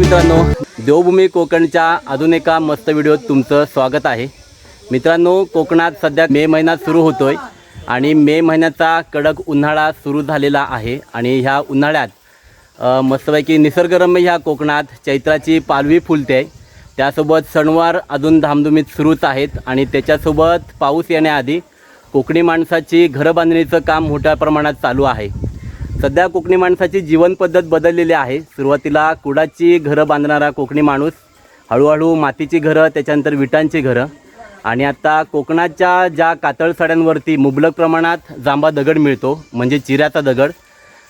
मित्रांनो देवभूमी कोकणच्या अजून एका मस्त व्हिडिओत तुमचं स्वागत आहे. मित्रांनो कोकणात सध्या मे महिना सुरू होतोय आणि मे महिन्याचा कडक उन्हाळा सुरू झालेला आहे आणि ह्या उन्हाळ्यात मस्तपैकी निसर्गरम्य ह्या कोकणात चैत्राची पालवी फुलते. आहे त्यासोबत सणवार अजून धामधुमीत सुरूच आहेत आणि त्याच्यासोबत पाऊस येण्याआधी कोकणी माणसाची घरं बांधणीचं काम मोठ्या प्रमाणात चालू आहे. सध्या कोकणी माणसाची जीवनपद्धत बदललेली आहे. सुरुवातीला कुडाची घरं बांधणारा कोकणी माणूस हळूहळू मातीची घरं त्याच्यानंतर विटांची घरं. आणि आता कोकणाच्या ज्या कातळसाड्यांवरती मुबलक प्रमाणात जांबा दगड मिळतो म्हणजे चिऱ्याचा दगड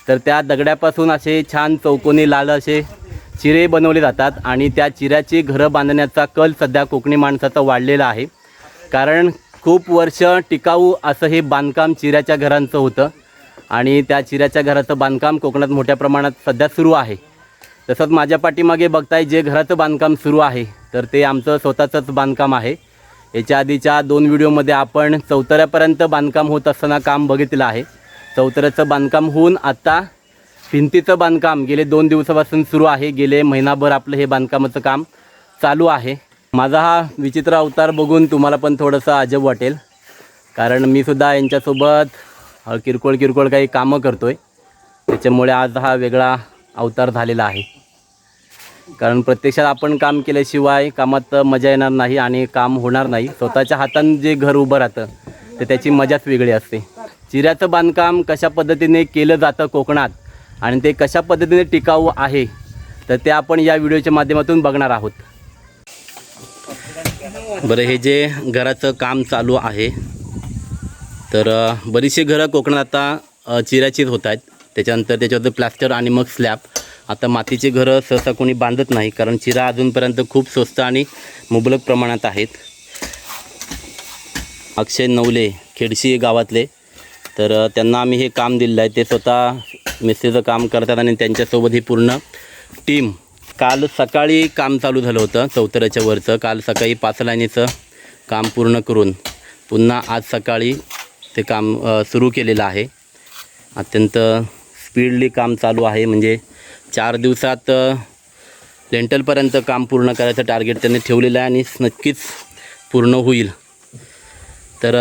तर त्या दगडापासून असे छान चौकोनी लाल असे चिरे बनवले जातात आणि त्या चिऱ्याची घरं बांधण्याचा कल सध्या कोकणी माणसाचा वाढलेला आहे. कारण खूप वर्ष टिकाऊ असं हे बांधकाम चिऱ्याच्या घरांचं होतं. आणि त्या चिऱ्याच्या घराचं बांधकाम कोकणात मोठ्या प्रमाणात सध्या सुरू आहे. तसंच माझ्या पाठीमागे बघताय जे घराचं बांधकाम सुरू आहे तर ते आमचं स्वतःचंच बांधकाम आहे. याच्या आधीच्या दोन व्हिडिओमध्ये आपण चौतऱ्यापर्यंत बांधकाम होत असताना काम बघितलं आहे. चौतऱ्याचं बांधकाम होऊन आत्ता भिंतीचं बांधकाम गेले दोन दिवसापासून सुरू आहे. गेले महिनाभर आपलं हे बांधकामाचं काम चालू आहे. माझा हा विचित्र अवतार बघून तुम्हाला पण थोडंसं अजब वाटेल. कारण मी सुद्धा यांच्यासोबत किरकोळ किरकोळ काही कामं करतो आहे त्याच्यामुळे आज हा वेगळा अवतार झालेला आहे. कारण प्रत्यक्षात आपण काम केल्याशिवाय कामात मजा येणार नाही आणि काम होणार नाही. स्वतःच्या हातानं जे घर उभं राहतं तर त्याची मजाच वेगळी असते. चिऱ्याचं बांधकाम कशा पद्धतीने केलं जातं कोकणात आणि ते कशा पद्धतीने टिकाऊ आहे तर ते आपण या व्हिडिओच्या माध्यमातून बघणार आहोत. बरं हे जे घराचं काम चालू आहे तर बरीचशी घरं कोकणात आता अ, चिऱ्याचीच होत आहेत त्याच्यानंतर त्याच्यावर प्लॅस्टर आणि मग स्लॅब. आता मातीची घरं सहसा कोणी बांधत नाही कारण चिरा अजूनपर्यंत खूप स्वस्त आणि मुबलक प्रमाणात आहेत. अक्षय नवले खेडशी गावातले. तर त्यांना आम्ही हे काम दिलेलं आहे. ते स्वतः मिस्त्रीचं काम करतात आणि त्यांच्यासोबत ही पूर्ण टीम. काल सकाळी काम चालू झालं होतं चौतऱ्याच्या वरचं. काल सकाळी पाच लाईनीचं काम पूर्ण करून. पुन्हा आज सकाळी ते काम सुरू केलेलं आहे. अत्यंत स्पीडली काम चालू आहे. म्हणजे चार दिवसात लेंटलपर्यंत काम पूर्ण करायचं टार्गेट त्यांनी ठेवलेलं आहे आणि नक्कीच पूर्ण होईल. तर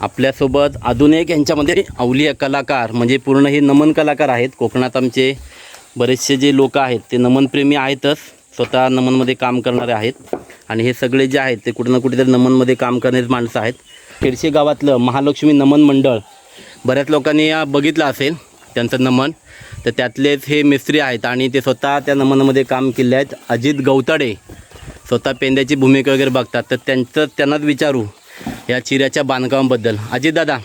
आपल्यासोबत अजून एक यांच्यामध्ये अवलीय कलाकार म्हणजे पूर्ण हे नमन कलाकार आहेत. कोकणात आमचे बरेचसे जे लोक आहेत ते नमनप्रेमी आहेतच. स्वतः नमनमध्ये काम करणारे आहेत. आणि हे सगळे जे आहेत ते कुठं ना कुठेतरी नमनमध्ये काम करणारे माणसं आहेत. खेडशी गावातलं महालक्ष्मी नमन मंडळ बऱ्याच लोकांनी अ, बघितलं असेल त्यांचं नमन. तर त्यातलेच हे मिस्त्री आहेत आणि ते स्वतः त्या नमनामध्ये काम केले आहेत. अजित गवताडे स्वतः पेंद्याची भूमिका वगैरे बघतात. तर त्यांचं त्यांनाच विचारू या चिऱ्याच्या बांधकामाबद्दल. अजित दादा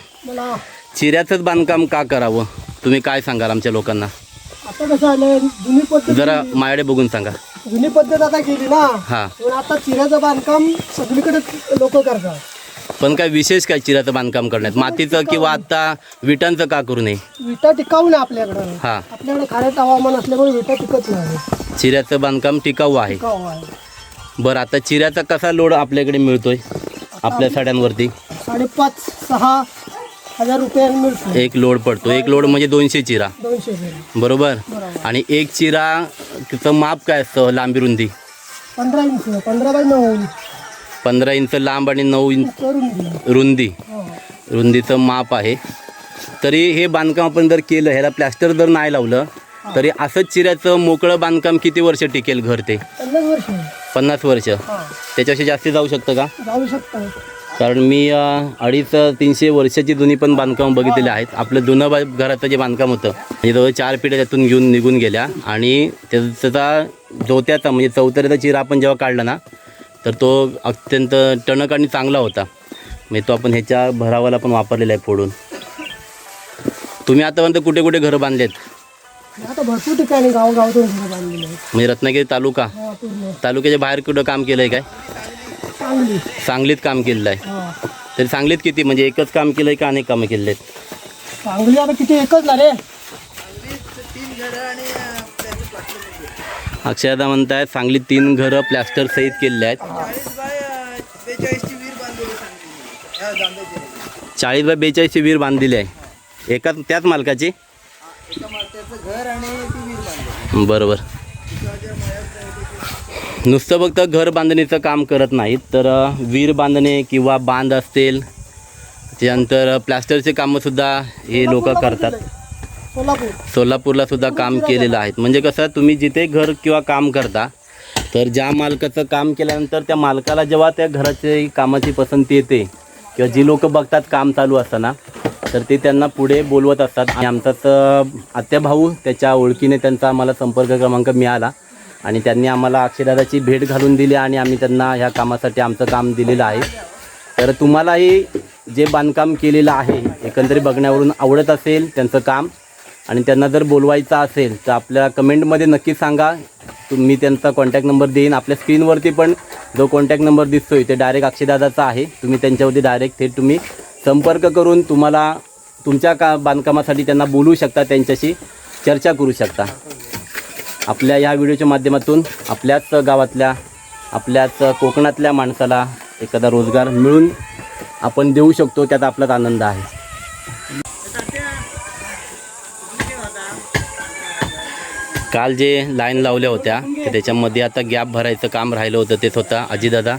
चिऱ्याचंच बांधकाम का करावं? तुम्ही काय सांगाल आमच्या लोकांना? आता कसं आलं जुनी पद्धत जरा माझ्याकडे बघून सांगा. जुनी पद्धत आता गेली ना. हां. पण आता चिऱ्याचं बांधकाम सगळीकडे लोक करतात. पण काय विशेष काय चिऱ्याचं बांधकाम करण्यात? मातीचं किंवा आता विटांचं का करू नये? विटा टिकाऊ नाही आपल्याकडं. हां. आपल्याकडे खाऱ्यात हवामान असल्यामुळे विटा टिकत नाही. चिऱ्याचं बांधकाम टिकाऊ आहे. टिकाऊ आहे. बरं आता चिऱ्याचा कसा लोड आपल्याकडे मिळतोय? आपल्या साड्यांवरती? साडेपाच सहा हजार रुपये मिळतो एक लोड पडतो एक लोड म्हणजे दोनशे चिरा. दोनशे रुपये बरोबर? बरोबर. आणि एक चिरा तिचं माप काय असतं लांबी रुंदी? पंधरा इंच पंधरा बाय नऊ पंधरा इंच लांब आणि नऊ इंच रुंदी. रुंदीचं माप आहे. तरी हे बांधकाम आपण जर केलं ह्याला प्लॅस्टर जर नाही लावलं तरी असंच चिऱ्याचं मोकळं बांधकाम किती वर्ष टिकेल घर ते? पन्नास वर्ष. त्याच्याशी जास्ती जाऊ शकतं का? जाऊ कारण मी अडीच तीनशे वर्षाची जुनी पण बांधकाम बघितलेली आहेत. आपलं जुनं बा घराचं जे बांधकाम होतं म्हणजे जवळ चार पिढ्या त्यातून घेऊन निघून गेल्या. आणि त्या- त्याचा जोत्याचा म्हणजे चौतऱ्याचा चिरा आपण जेव्हा काढला ना तर तो अत्यंत टणक आणि चांगला होता. म्हणजे तो आपण ह्याच्या भरावाला पण वापरलेला आहे फोडून. तुम्ही आतापर्यंत कुठे कुठे घरं बांधलेत? आता भरपूर ठिकाणी गावगावातून घरं बांधलेली आहेत. म्हणजे रत्नागिरी तालुका? हा, पूर्ण. तालुक्याच्या बाहेर कुठं काम केलं आहे काय? चांगली सांगलीत काम केलेलं आहे. हा. तरी सांगलीत किती? म्हणजे एकच काम केलं आहे का अनेक कामं केले आहेत चांगली आता किती एकच ना रे अक्षरदा म्हणतायत सांगली तीन घरं प्लॅस्टर सहित केलेले आहेत. चाळीस बाय बेचाळीसची वीर बांधलेली आहे. एका त्याच मालकाची? बरोबर. नुसतं फक्त घर बांधणीचं काम करत नाहीत तर वीर विहीर बांधणे किंवा बांध असतील त्यानंतर प्लॅस्टरचे कामंसुद्धा हे लोक करतात. सोलापूरला सुद्धा काम केलेलं आहे म्हणजे कसं तुम्ही जिथे घर किंवा काम करता तर ज्या मालकाचं काम केल्यानंतर त्या मालकाला जेव्हा त्या घराची कामाची पसंती येते किंवा जी लोक बघतात काम चालू असताना तर ते त्यांना पुढे बोलवत असतात. आणि आमचाच आत्या भाऊ त्याच्या ओळखीने त्यांचा आम्हाला संपर्क क्रमांक मिळाला. आणि त्यांनी आम्हाला अक्षयदादाची भेट घालून दिली आणि आम्ही त्यांना ह्या कामासाठी आमचं काम दिलेलं आहे. तर तुम्हालाही जे बांधकाम केलेलं आहे एकंदरीत बघण्यावरून आवडत असेल त्यांचं काम. आणि त्यांना जर बोलवायचं असेल तर आपल्या कमेंटमध्ये नक्की सांगा. तुम्ही त्यांचा कॉन्टॅक्ट नंबर देईन. आपल्या स्क्रीनवरती पण जो कॉन्टॅक्ट नंबर दिसतोय ते डायरेक्ट अक्षयदादाचा आहे. तुम्ही त्यांच्यावरती डायरेक्ट थेट तुम्ही संपर्क करून तुम्हाला तुमच्या का बांधकामासाठी त्यांना बोलू शकता त्यांच्याशी चर्चा करू शकता. आपल्या या व्हिडिओच्या माध्यमातून आपल्याच गावातल्या आपल्याच कोकणातल्या माणसाला एखादा रोजगार मिळून आपण देऊ शकतो त्यात आपलाच आनंद आहे. काल जे लाईन लावल्या होत्या तर त्याच्यामध्ये आता गॅप भरायचं काम राहिलं होतं ते स्वतः अजितदादा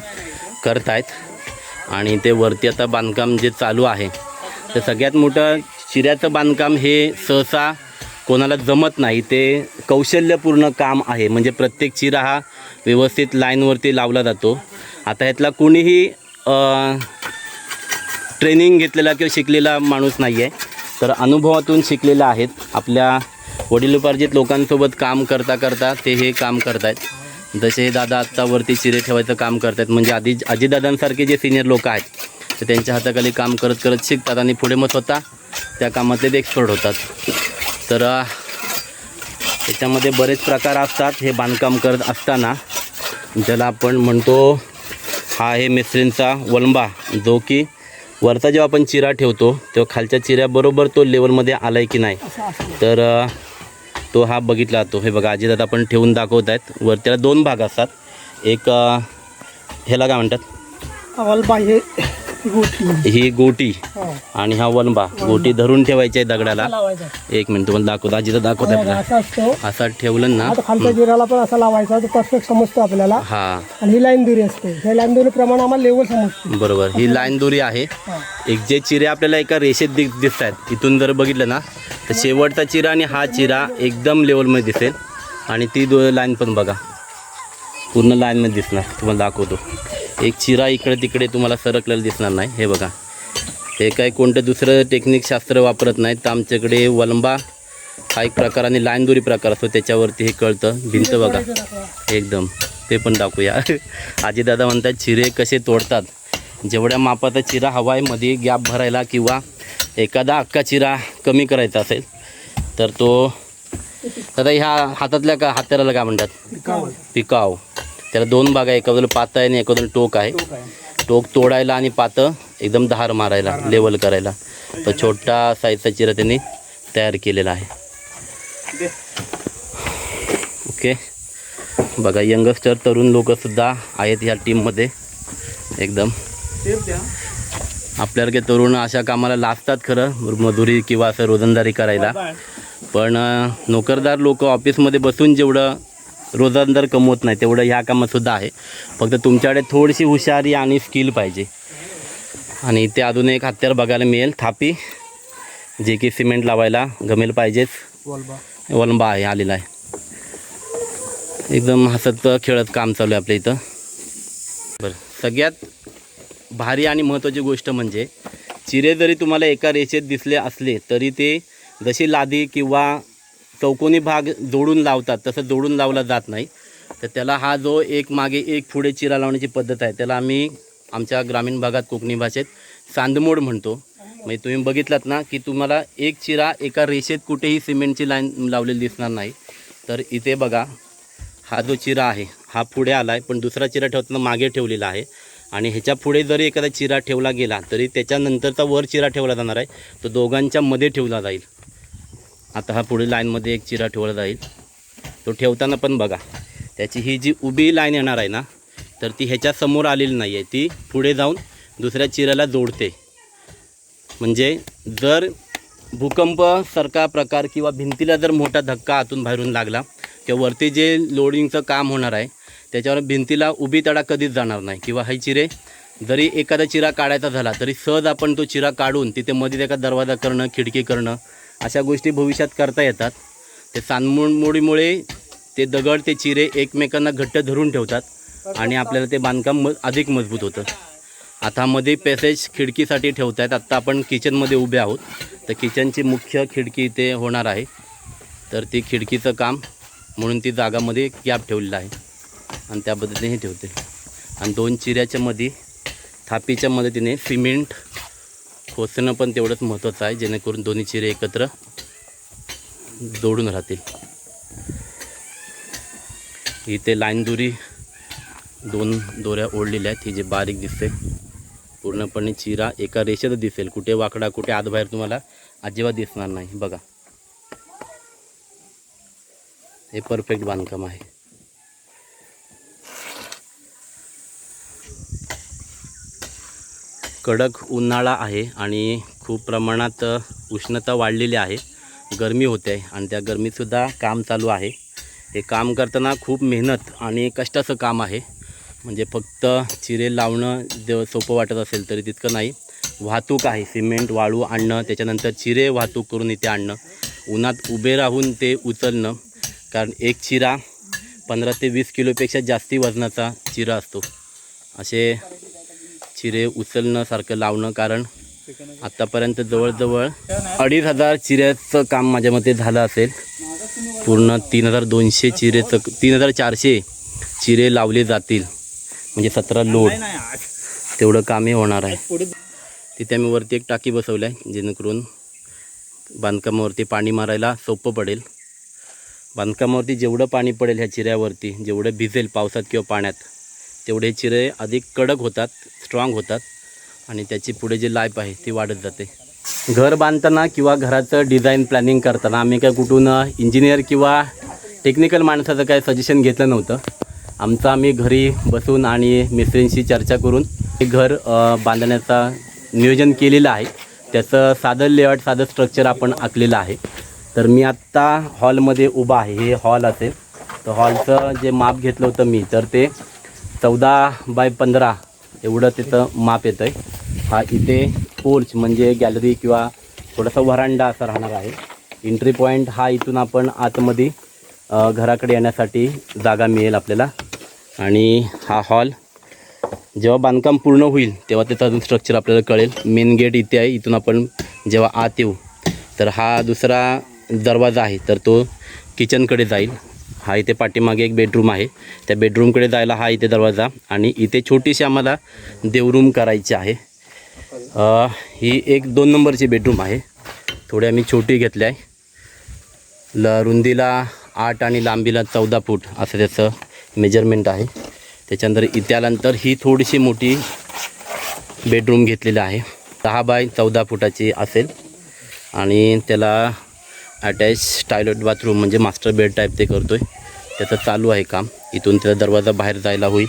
करत आहेत आणि ते वरती आता बांधकाम जे चालू आहे तर सगळ्यात मोठं चिऱ्याचं बांधकाम हे सहसा कोणाला जमत नाही ते कौशल्यपूर्ण काम आहे. म्हणजे प्रत्येक चिरा हा व्यवस्थित लाईनवरती लावला जातो. आता ह्यातला कोणीही ट्रेनिंग घेतलेला किंवा शिकलेला माणूस नाही आहे तर अनुभवातून शिकलेला आहेत आपल्या वडिलोपार्जित लोकांसोबत काम करता करता ते हे काम करत आहेत जसे दादा आत्तावरती चिरे ठेवायचं काम करत आहेत म्हणजे आधी आजीदादांसारखे जे सिनियर लोक आहेत तर त्यांच्या हाताखाली काम करत करत शिकतात आणि पुढे मग स्वतः त्या कामातले ते एक्सपर्ट होतात. तर त्याच्यामध्ये बरेच प्रकार असतात हे बांधकाम करत असताना. ज्याला आपण म्हणतो हा आहे मिस्त्रींचा वलंबा जो की वरचा जेव्हा आपण चिरा ठेवतो तेव्हा खालच्या चिऱ्याबरोबर तो लेवलमध्ये आला आहे की नाही. तर तो हा बघितला जातो हे बघा अजित आपण ठेवून दाखवत आहेत. वर त्याला दोन भाग असतात. एक ह्याला काय म्हणतात? अवलबा हे गोटी ही. हा. आणि हा वलंबा गोटी धरून ठेवायची आहे दगडाला. एक मिनिट तुम्हाला दाखवतो. अजित दाखवत आहे आपल्याला. असा ठेवलं ना. खालच्या जिराला पण असा लावायचा तो परफेक्ट समजतो आपल्याला. हा. आणि ही लाईन दुरी असते. ह्या लाईन दुरी प्रमाणे आम्हाला लेवल समजते. बरोबर. ही लाईन दोरी आहे. हा. एक जे चिरे आपल्याला एका रेषेत दिस दिसत आहेत इथून जर बघितलं ना तर शेवटचा चिरा आणि हा चिरा एकदम लेवलमध्ये दिसेल. आणि ती दो लाईन पण बघा. पूर्ण लाईनमध्ये दिसणार. तुम्हाला दाखवतो. एक चिरा इकडे तिकडे तुम्हाला सरकलेला दिसणार नाही. हे बघा. हे काय कोणतं दुसरं टेक्निक शास्त्र वापरत नाहीत. तर आमच्याकडे वलंबा हा एक प्रकार आणि लाईन दोरी प्रकार असतो. त्याच्यावरती हे कळतं. भिंत बघा. एकदम. ते पण टाकूया आजीदादा म्हणतात चिरे कसे तोडतात? जेवढ्या मापाचा चिरा हवा आहे मध्ये गॅप भरायला किंवा एखादा अख्खा चिरा कमी करायचा असेल तर तो आता ह्या हातातल्या का हात्याला काय म्हणतात? पिकाव. त्याला दोन भाग आहे एका बाजूला पातं आहे आणि एका बाजूला टोक आहे. टोक तोडायला आणि पातं एकदम धार मारायला लेवल करायला. तो छोटा साईजचा चिरा त्यांनी तयार केलेला आहे. ओके. बघा यंगस्टर तरुण लोकसुद्धा आहेत ह्या टीममध्ये एकदम. आपल्यासारखे तरुण अशा कामाला लागतात खरं मजुरी किंवा असं रोजंदारी करायला. पण नोकरदार लोक ऑफिसमध्ये बसून जेवढं रोजंदार कमवत नाही तेवढं ह्या कामातसुद्धा आहे. फक्त तुमच्याकडे थोडीशी हुशारी आणि स्किल पाहिजे. आणि इथे अजून एक हत्यार बघायला मिळेल थापी. जे की सिमेंट लावायला गमेल पाहिजेच. वलंबा आहे आलेला आहे. एकदम हसत खेळत काम चालू आहे आपल्या इथं. बरं सगळ्यात भारी आणि महत्त्वाची गोष्ट म्हणजे चिरे जरी तुम्हाला एका रेषेत दिसले असले तरी ते जशी लादी किंवा चौकोनी भाग जोडून लावतात तसं जोडून लावला जात नाही. तर त्याला हा जो एक मागे एक पुढे चिरा लावण्याची पद्धत आहे त्याला आम्ही आमच्या ग्रामीण भागात कोकणी भाषेत चांदमोड म्हणतो. म्हणजे तुम्ही बघितलात ना की तुम्हाला एक चिरा एका रेषेत कुठेही सिमेंटची लाईन लावलेली दिसणार नाही. तर इथे बघा हा जो चिरा आहे हा पुढे आला आहे पण दुसरा चिरा ठेवताना मागे ठेवलेला आहे. आणि ह्याच्या पुढे जरी एखादा चिरा ठेवला गेला तरी त्याच्यानंतरचा वर चिरा ठेवला जाणार आहे. तो दोघांच्या मध्ये ठेवला जाईल. आता हा पुढे लाईनमध्ये एक चिरा ठेवला जाईल. तो ठेवताना पण बघा. त्याची ही जी उभी लाईन येणार आहे ना तर ती ह्याच्यासमोर आलेली नाही आहे. ती पुढे जाऊन दुसऱ्या चिऱ्याला जोडते. म्हणजे जर भूकंप सारखा प्रकार किंवा भिंतीला जर मोठा धक्का आतून बाहेरून लागला किंवा वरती जे लोडिंगचं काम होणार आहे त्याच्यावर भिंतीला उभी तडा कधीच जाणार नाही. किंवा हे चिरे जरी एखादा चिरा काढायचा झाला तरी सहज आपण तो चिरा काढून तिथे मध्ये एका दरवाजा करणं खिडकी करणं अशा गोष्टी भविष्यात करता येतात. ते सानमोडीमुळे ते दगड ते चिरे एकमेकांना घट्ट धरून ठेवतात आणि आपल्याला ते बांधकाम म अधिक मजबूत होतं. आता मध्ये पॅसेज खिडकीसाठी ठेवत आहेत आत्ता आपण किचनमध्ये उभे आहोत. तर किचनची मुख्य खिडकी इथे होणार आहे. तर ती खिडकीचं काम म्हणून ती जागामध्ये गॅप ठेवलेला आहे. आणि त्या पद्धतीने हे ठेवते. आणि दोन चिऱ्याच्या मध्ये थापीच्या मदतीने सिमेंट खोचणं पण तेवढंच महत्त्वाचं आहे जेणेकरून दोन्ही चिरे एकत्र जोडून राहतील. इथे लाईन दुरी दोन दोऱ्या ओढलेल्या आहेत ही जे बारीक दिसते. पूर्णपणे चिरा एका रेषेत दिसेल. कुठे वाकडा कुठे आतबाहेर तुम्हाला अजिबात दिसणार नाही. बघा. हे परफेक्ट बांधकाम आहे. कडक उन्हाळा आहे आणि खूप प्रमाणात उष्णता वाढलेली आहे. गरमी होते आहे आणि त्या गरमीतसुद्धा काम चालू आहे. हे काम करताना खूप मेहनत आणि कष्टाचं काम आहे. म्हणजे फक्त चिरे लावणं जे सोपं वाटत असेल तरी तितकं नाही. वाहतूक आहे सिमेंट वाळू आणणं त्याच्यानंतर चिरे वाहतूक करून इथे आणणं. उन्हात उभे राहून ते उचलणं. कारण एक चिरा पंधरा ते वीस किलोपेक्षा जास्ती वजनाचा चिरा असतो. असे चिरे उचलणं सारखं लावणं कारण आत्तापर्यंत जवळजवळ अडीच हजार चिऱ्याचं काम माझ्या मते झालं असेल. पूर्ण तीन हजार दोनशे चिरेचं तीन हजार चारशे चिरे लावले जातील. म्हणजे सतरा लोड. तेवढं कामही होणार आहे. तिथे आम्ही वरती एक टाकी बसवलं आहे जेणेकरून बांधकामावरती पाणी मारायला सोपं पडेल. बांधकामावरती जेवढं पाणी पडेल ह्या चिऱ्यावरती जेवढं भिजेल पावसात किंवा पाण्यात तेवढे चिरे अधिक कडक होतात स्ट्रॉंग होतात आणि त्याची पुढे जी लाईफ आहे ती वाढत जाते. घर बांधताना किंवा घराचं डिझाईन प्लॅनिंग करताना आम्ही काय कुठून इंजिनियर किंवा टेक्निकल माणसाचं काय सजेशन घेतलं नव्हतं. आमचं आम्ही घरी बसून आणि मिस्त्रींशी चर्चा करून हे घर बांधण्याचा नियोजन केलेलं आहे. त्याचं साधं लेआउट साधं स्ट्रक्चर आपण आखलेलं आहे. तर मी आत्ता हॉलमध्ये उभा आहे. हे हॉल असेल. तर हॉलचं जे माप घेतलं होतं मी तर ते चौदा बाय पंधरा एवढं तिथं माप येतं आहे हा इथे पोर्च म्हणजे गॅलरी किंवा थोडासा व्हरांडा असा राहणार आहे. एंट्री पॉईंट हा इथून आपण आतमध्ये घराकडे येण्यासाठी जागा मिळेल आपल्याला. आणि हा हॉल जेव्हा बांधकाम पूर्ण होईल तेव्हा त्याचा अजून स्ट्रक्चर आपल्याला कळेल. मेन गेट इथे आहे इथून आपण जेव्हा आत येऊ तर हा दुसरा दरवाजा आहे तर तो किचनकडे जाईल. हा इथे पाठीमागे एक बेडरूम आहे. त्या बेडरूमकडे जायला हा इथे दरवाजा आणि इथे छोटीशी आम्हाला देवरूम करायची आहे. ही एक दोन नंबरची बेडरूम आहे. थोडी आम्ही छोटी घेतली आहे. ल रुंदीला आठ आणि लांबीला चौदा फूट असं त्याचं मेजरमेंट आहे. त्याच्यानंतर इथे आल्यानंतर ही थोडीशी मोठी बेडरूम घेतलेली आहे. दहा बाय चौदा फुटाची असेल. आणि त्याला अटॅच टॉयलेट बाथरूम म्हणजे मास्टर बेड टाईप ते करतो आहे त्याचं चालू आहे काम. इथून त्याचा दरवाजा बाहेर जायला होईल.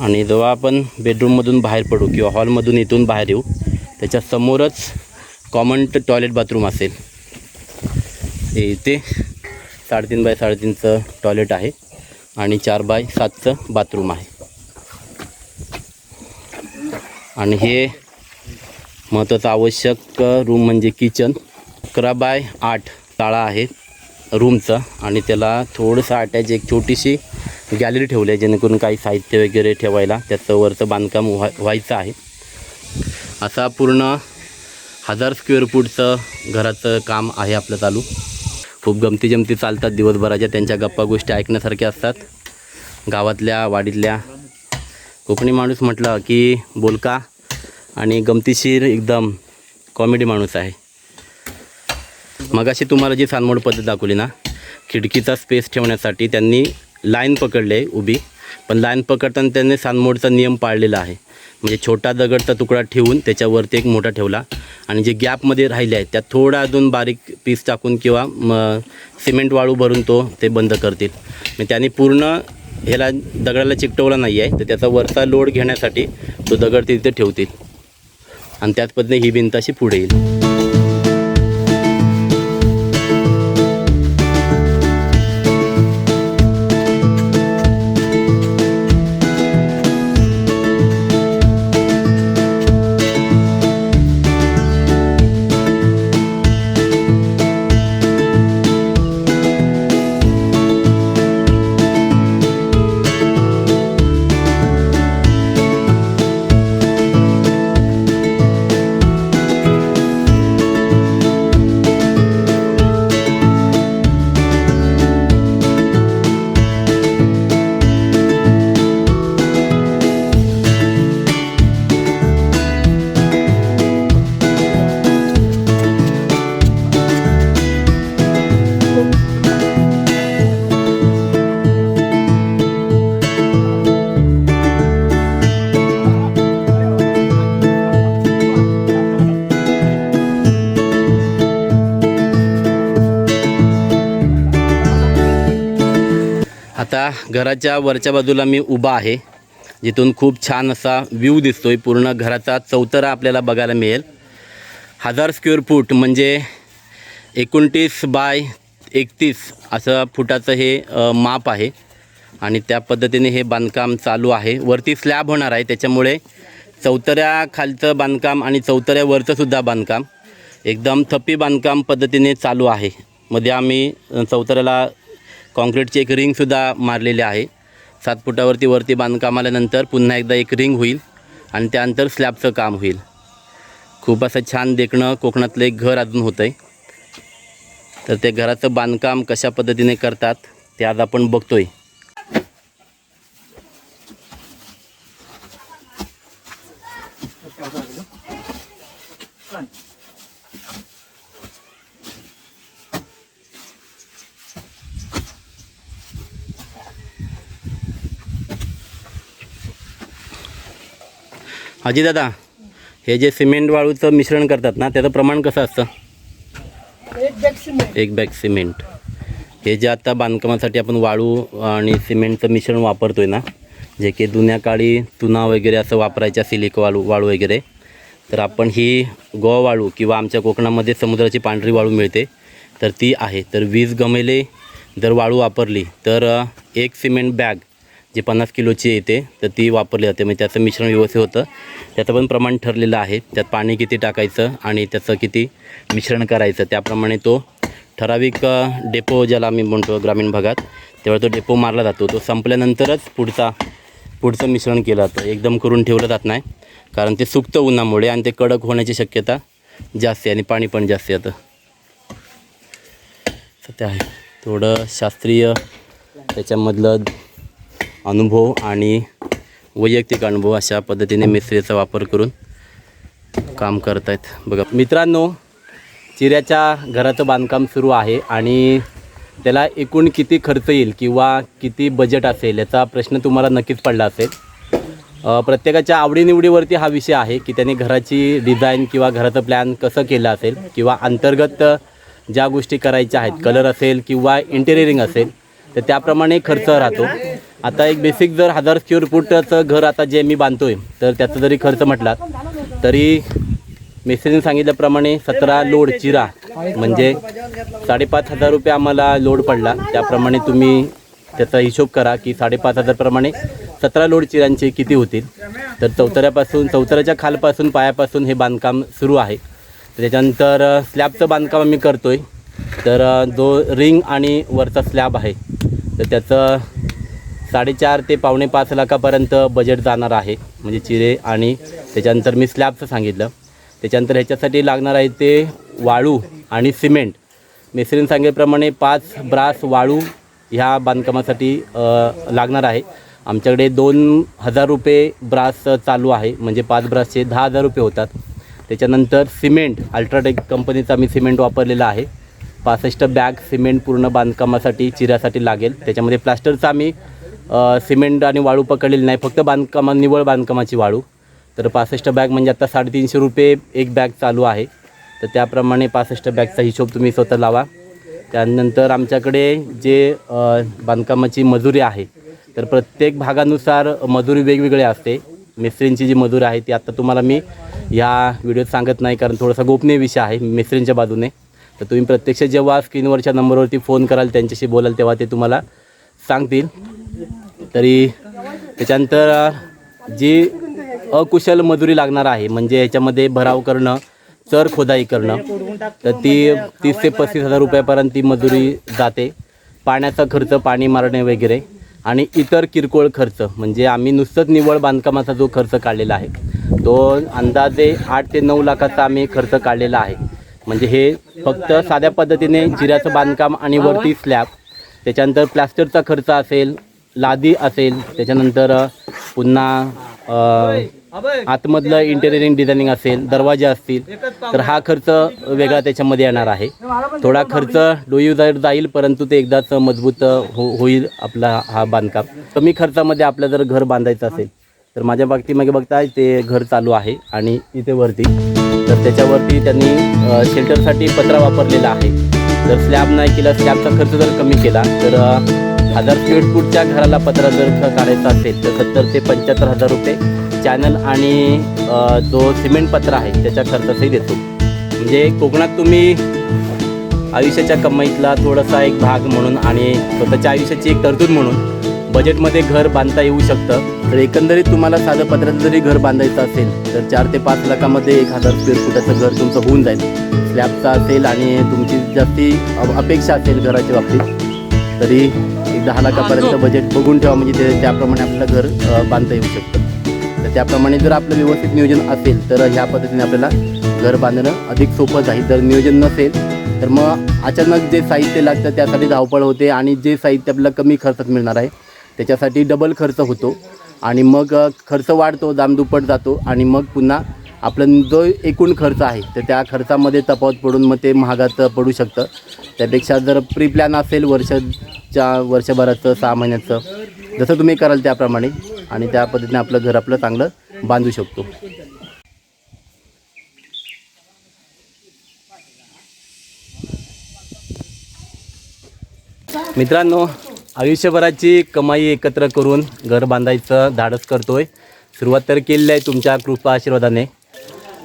आणि जेव्हा आपण बेडरूममधून बाहेर पडू किंवा हॉलमधून इथून बाहेर येऊ त्याच्यासमोरच कॉमन टॉयलेट बाथरूम असेल. हे इथे साडेतीन बाय साडेतीनचं टॉयलेट आहे आणि चार बाय सातचं बाथरूम आहे. आणि हे महत्त्वाचं आवश्यक रूम म्हणजे किचन अकरा बाय आठ ताळा आहे रूमचं आणि त्याला थोडंसं अटॅच एक छोटीशी गॅलरी ठेवली आहे जेणेकरून काही साहित्य वगैरे ठेवायला त्याचं वरचं बांधकाम व्हा व्हायचं आहे. असा पूर्ण हजार स्क्वेअर फूटचं घराचं काम आहे आपलं चालू. खूप गमती जमती चालतात दिवसभराच्या त्यांच्या गप्पा गोष्टी ऐकण्यासारख्या असतात. गावातल्या वाडीतल्या. कोकणी माणूस म्हटलं की बोलका आणि गमतीशीर एकदम कॉमेडी माणूस आहे. मगाशी तुम्हाला जी सानमोड पद्धत दाखवली ना खिडकीचा स्पेस ठेवण्यासाठी त्यांनी लाईन पकडली आहे उभी. पण लाईन पकडताना त्यांनी सानमोडचा नियम पाळलेला आहे. म्हणजे छोटा दगडचा तुकडा ठेवून त्याच्यावरती एक मोठा ठेवला. आणि जे गॅपमध्ये राहिले आहेत त्यात थोडा अजून बारीक पीस टाकून किंवा म सिमेंट वाळू भरून तो ते बंद करतील. मग त्यांनी पूर्ण ह्याला दगडाला चिकटवला नाही आहे तर त्याचा वरचा लोड घेण्यासाठी तो दगड तिथे ठेवतील. आणि त्याच पद्धतीने ही भिंत अशी पुढे येईल. घराच्या वरच्या बाजूला मी उभा आहे. जिथून खूप छान असा व्ह्यू दिसतोय. पूर्ण घराचा चौतरा आपल्याला बघायला मिळेल. हजार स्क्वेअर फूट म्हणजे एकोणतीस बाय एकतीस असं फुटाचं हे माप आहे. आणि त्या पद्धतीने हे बांधकाम चालू आहे. वरती स्लॅब होणार आहे. त्याच्यामुळे चौतऱ्याखालचं बांधकाम आणि चौतऱ्यावरचंसुद्धा बांधकाम एकदम थप्पी बांधकाम पद्धतीने चालू आहे. मध्ये आम्ही चौतऱ्याला कॉन्क्रीटची एक रिंगसुद्धा मारलेली आहे. सात फुटावरती वरती बांधकाम आल्यानंतर पुन्हा एकदा एक रिंग होईल आणि त्यानंतर स्लॅबचं काम होईल. खूप असं छान देखणं कोकणातलं एक घर अजून होतं आहे तर ते घराचं बांधकाम कशा पद्धतीने करतात ते आज आपण बघतोय. अजी दादा हे जे सिमेंट वाळूचं मिश्रण करतात ना त्याचं प्रमाण कसं असतं? एक बॅग सिमेंट. एक बॅग सिमेंट. हे जे आता बांधकामासाठी आपण वाळू आणि सिमेंटचं मिश्रण वापरतोय ना जे की जुन्या काळी चुना वगैरे असं वापरायच्या सिलिक वाळू वाळू वगैरे तर आपण ही गोवा वाळू किंवा आमच्या कोकणामध्ये समुद्राची पांढरी वाळू मिळते तर ती आहे. तर वीज गमेले जर वाळू वापरली तर एक सिमेंट बॅग जे पन्नास किलोची येते तर ती वापरली जाते. म्हणजे त्याचं मिश्रण व्यवस्थित होतं. त्याचं पण प्रमाण ठरलेलं आहे. त्यात पाणी किती टाकायचं आणि त्याचं किती मिश्रण करायचं त्याप्रमाणे तो ठराविक डेपो ज्याला आम्ही म्हणतो ग्रामीण भागात तेव्हा तो डेपो मारला जातो. तो संपल्यानंतरच पुढचा पुढचं मिश्रण केलं जातं. एकदम करून ठेवलं जात नाही. कारण ते सुकतं उन्हामुळे आणि ते कडक होण्याची शक्यता जास्त आहे आणि पाणी पण जास्त येतं तर ते आहे. थोडं शास्त्रीय त्याच्यामधलं अनुभव आणि वैयक्तिक अनुभव अशा पद्धतीने मिस्त्रीचा वापर करून काम करत आहेत बघा मित्रांनो चिऱ्याच्या घराचं बांधकाम सुरू आहे आणि त्याला एकूण किती खर्च येईल किंवा किती बजेट असेल याचा प्रश्न तुम्हाला नक्कीच पडला असेल. प्रत्येकाच्या आवडीनिवडीवरती हा विषय आहे की त्याने घराची डिझाईन किंवा घराचं प्लॅन कसं केलं असेल किंवा अंतर्गत ज्या गोष्टी करायच्या आहेत कलर असेल किंवा इंटेरियरिंग असेल तर त्याप्रमाणे खर्च राहतो. आता एक बेसिक जर हजार स्क्वेअर फूटचं घर आता जे मी बांधतोय तर त्याचा जरी खर्च म्हटला तरी मिस्त्रीने सांगितल्याप्रमाणे सतरा लोड चिरा म्हणजे साडेपाच हजार रुपये आम्हाला लोड पडला. त्याप्रमाणे तुम्ही त्याचा हिशोब करा की साडेपाच हजारप्रमाणे सतरा लोड चिरांचे किती होतील. तर चौतऱ्यापासून चौतऱ्याच्या खालपासून पायापासून हे बांधकाम सुरू आहे. त्याच्यानंतर स्लॅबचं बांधकाम आम्ही करतो आहे तर जो रिंग आणि वरचा स्लॅब आहे तर त्याचं साडेचार ते पावणे पाच लाखापर्यंत बजेट जाणार आहे. म्हणजे चिरे आणि त्याच्यानंतर मी स्लॅबचं सांगितलं. त्याच्यानंतर ह्याच्यासाठी लागणार आहे ते वाळू आणि सिमेंट मिस्त्रीने सांगितल्याप्रमाणे पाच ब्रास वाळू ह्या बांधकामासाठी लागणार आहे. आमच्याकडे दोन हजार रुपये ब्रास चालू आहे. म्हणजे पाच ब्रासचे दहा हजार रुपये होतात. त्याच्यानंतर सिमेंट अल्ट्राटेक कंपनीचा मी सिमेंट वापरलेला आहे. पासष्ट बॅग सिमेंट पूर्ण बांधकामासाठी चिऱ्यासाठी लागेल. त्याच्यामध्ये प्लास्टरचा आम्ही सिमेंट आणि वाळू पकडलेली नाही फक्त बांधकामा निवळ बांधकामाची वाळू. तर पासष्ट बॅग म्हणजे आता साडेतीनशे रुपये एक बॅग चालू आहे. तर त्याप्रमाणे पासष्ट बॅगचा हिशोब तुम्ही स्वतः लावा. त्यानंतर आमच्याकडे जे बांधकामाची मजुरी आहे तर प्रत्येक भागानुसार मजुरी वेगवेगळी असते. मिस्त्रींची जी मजुरी आहे ती आत्ता तुम्हाला मी ह्या व्हिडिओत सांगत नाही कारण थोडासा गोपनीय विषय आहे मिस्त्रींच्या बाजूने. तर तुम्ही प्रत्यक्ष जेव्हा स्क्रीनवरच्या नंबरवरती फोन कराल त्यांच्याशी बोलाल तेव्हा ते तुम्हाला सांगतील. तरी त्याच्यानंतर जी अकुशल मजुरी लागणार आहे म्हणजे याच्यामध्ये भराव करणं चर खोदाई करणं तर ती तीस ते पस्तीस हजार रुपयापर्यंत ती मजुरी जाते. पाण्याचा खर्च पाणी मारणे वगैरे आणि इतर किरकोळ खर्च म्हणजे आम्ही नुसतंच निव्वळ बांधकामाचा जो खर्च काढलेला आहे तो अंदाजे आठ ते नऊ लाखाचा आम्ही खर्च काढलेला आहे. म्हणजे हे फक्त साध्या पद्धतीने जिऱ्याचं बांधकाम आणि वरती स्लॅब त्याच्यानंतर प्लास्टरचा खर्च असेल लादी असेल त्याच्यानंतर पुन्हा आतमधलं इंटेरियरिंग डिझायनिंग असेल दरवाजे असतील तर हा खर्च वेगळा त्याच्यामध्ये येणार आहे. थोडा खर्च डोईव जाईल जाईल परंतु ते एकदाच मजबूत हो होईल आपला हा बांधकाम. कमी खर्चामध्ये आपलं जर घर बांधायचं असेल तर माझ्या बाबतीमागे बघताय ते घर चालू आहे आणि इथे वरती. तर त्याच्यावरती त्यांनी शेल्टरसाठी पत्रा वापरलेला आहे. जर स्लॅब नाही केला स्लॅबचा खर्च जर कमी केला तर हजार स्क्वेअर फूटच्या घराला पत्रा जर काढायचं काढायचा असेल तर सत्तर ते पंच्याहत्तर हजार रुपये चॅनल आणि जो सिमेंट पत्रा आहे त्याच्या खर्चासही देतो. म्हणजे कोकणात तुम्ही आयुष्याच्या कमाईतला थोडासा एक भाग म्हणून आणि स्वतःच्या आयुष्याची एक तरतूद म्हणून बजेटमध्ये घर बांधता येऊ शकतं. तर एकंदरीत तुम्हाला साधं पत्राचं जरी घर बांधायचं असेल तर चार ते पाच लाखामध्ये एक हजार स्क्वेअर फुटाचं घर तुमचं होऊन जाईल. स्लॅबचं असेल आणि तुमची जास्ती अपेक्षा असेल घराच्या बाबतीत तरी दहा लाखापर्यंत बजेट बघून ठेवा म्हणजे ते त्याप्रमाणे आपल्याला घर बांधता येऊ शकतं. तर त्याप्रमाणे जर आपलं व्यवस्थित नियोजन असेल तर ह्या पद्धतीने आपल्याला घर बांधणं अधिक सोपं जाईल. जर नियोजन नसेल तर मग अचानक जे साहित्य लागतं त्यासाठी धावपळ होते आणि जे साहित्य आपल्याला कमी खर्चात मिळणार आहे त्याच्यासाठी डबल खर्च होतो. आणि मग खर्च वाढतो दामदुप्पट जातो आणि मग पुन्हा आपलं जो एकूण खर्च आहे तर त्या खर्चामध्ये तफावत पडून मग ते महागात पडू शकतं. त्यापेक्षा जर प्री प्लॅन असेल वर्षाच्या वर्षभराचं सहा महिन्याचं जसं तुम्ही कराल त्याप्रमाणे आणि त्या पद्धतीने आपलं घर आपलं चांगलं बांधू शकतो. मित्रांनो आयुष्यभराची कमाई एकत्र करून घर बांधायचं धाडस करतोय. सुरुवात तर केलेली आहे तुमच्या कृपा आशीर्वादाने.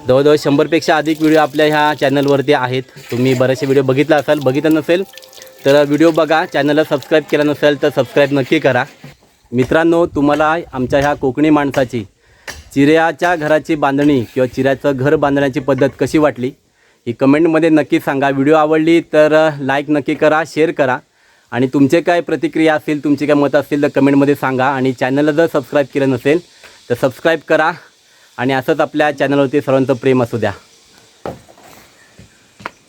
जवळजवळ शंभरपेक्षा अधिक व्हिडिओ आपल्या ह्या चॅनलवरती आहेत. तुम्ही बरेचसे व्हिडिओ बघितला असाल बघितलं नसेल तर व्हिडिओ बघा. चॅनलला सबस्क्राईब केला नसेल तर सबस्क्राईब नक्की करा. मित्रांनो तुम्हाला आमच्या ह्या कोकणी माणसाची चिऱ्याच्या घराची बांधणी किंवा चिऱ्याचं घर बांधण्याची पद्धत कशी वाटली ही कमेंटमध्ये नक्की सांगा. व्हिडिओ आवडली तर लाईक नक्की करा शेअर करा. आणि तुमचे काय प्रतिक्रिया असतील तुमची काय मतं असतील तर कमेंटमध्ये सांगा. आणि चॅनलला जर सबस्क्राईब केलं नसेल तर सबस्क्राईब करा. आणि असंच आपल्या चॅनलवरती सर्वांचं प्रेम असू द्या.